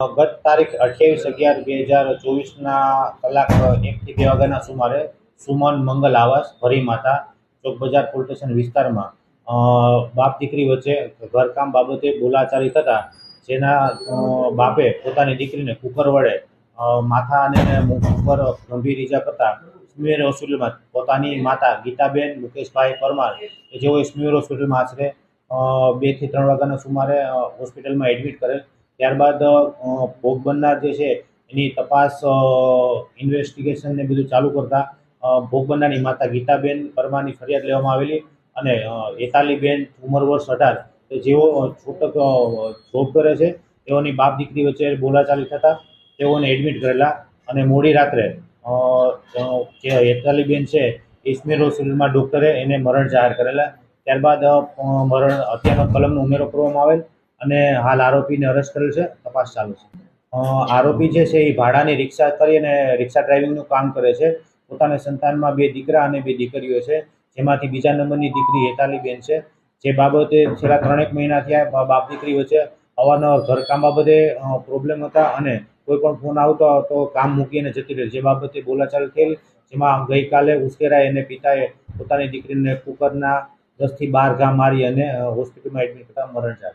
ગત તારીખ અઠ્યાવીસ અગિયાર બે હજાર ચોવીસના કલાક એકથી બે વાગ્યાના સુમારે સુમન મંગલ આવાસ, ભરી માતા, ચોક બજાર પોલીસ સ્ટેશન વિસ્તારમાં બાપ દીકરી વચ્ચે ઘરકામ બાબતે બોલાચાલી થતાં જેના બાપે પોતાની દીકરીને કુકર વડે માથા અને મુખ ઉપર ગંભીર ઈજા કરતા સ્મીર હોસ્પિટલમાં પોતાની માતા ગીતાબેન મુકેશભાઈ પરમાર કે જેઓ સ્મીર હોસ્પિટલમાં આશરે બેથી ત્રણ વાગ્યાના સુમારે હોસ્પિટલમાં એડમિટ કરેલ ત્યારબાદ ભોગ બનનાર જે છે, એની તપાસ ઇન્વેસ્ટિગેશન ને બધું ચાલુ કરતા ભોગ બનનારની માતા ગીતાબેન પરમારની ફરિયાદ લેવામાં આવેલી અને એતાલીબેન ઉંમર વર્ષ અઢાર. જેઓ છૂટક જોબ કરે છે, તેઓની બાપ દીકરી વચ્ચે બોલાચાલી થતાં, તેઓને એડમિટ કરેલા અને મોડી રાત્રે જે એતાલીબેન છે, ઇસ્મીર હોસ્પિટલમાં ડૉક્ટરે એને મરણ જાહેર કરેલા. ત્યારબાદ મરણ હત્યાનો કલમનો ઉમેરો કરવામાં આવેલ. અને હાલ આરોપીને અરેસ્ટ કરેલ છે, તપાસ ચાલુ છે. આરોપી જે છે એ ભાડાની રિક્ષા કરી અને રિક્ષા ડ્રાઇવિંગનું કામ કરે છે. પોતાના સંતાનમાં બે દીકરા અને બે દીકરીઓ છે, જેમાંથી બીજા નંબરની દીકરી હેતાલીબેન છે. જે બાબતે છેલ્લા ત્રણેક મહિનાથી આ બાપ દીકરી વચ્ચે અવારનવાર ઘરકામ બાબતે પ્રોબ્લેમ હતા અને કોઈ પણ ફોન આવતો તો કામ મૂકીને જતી રહે. જે બાબતે બોલાચાલ થયેલી, જેમાં ગઈકાલે ઉશ્કેરાય અને પિતાએ પોતાની દીકરીને કુકરના દસથી બાર ઘા મારી અને હોસ્પિટલમાં એડમિટ કરતા મરણ કરેલ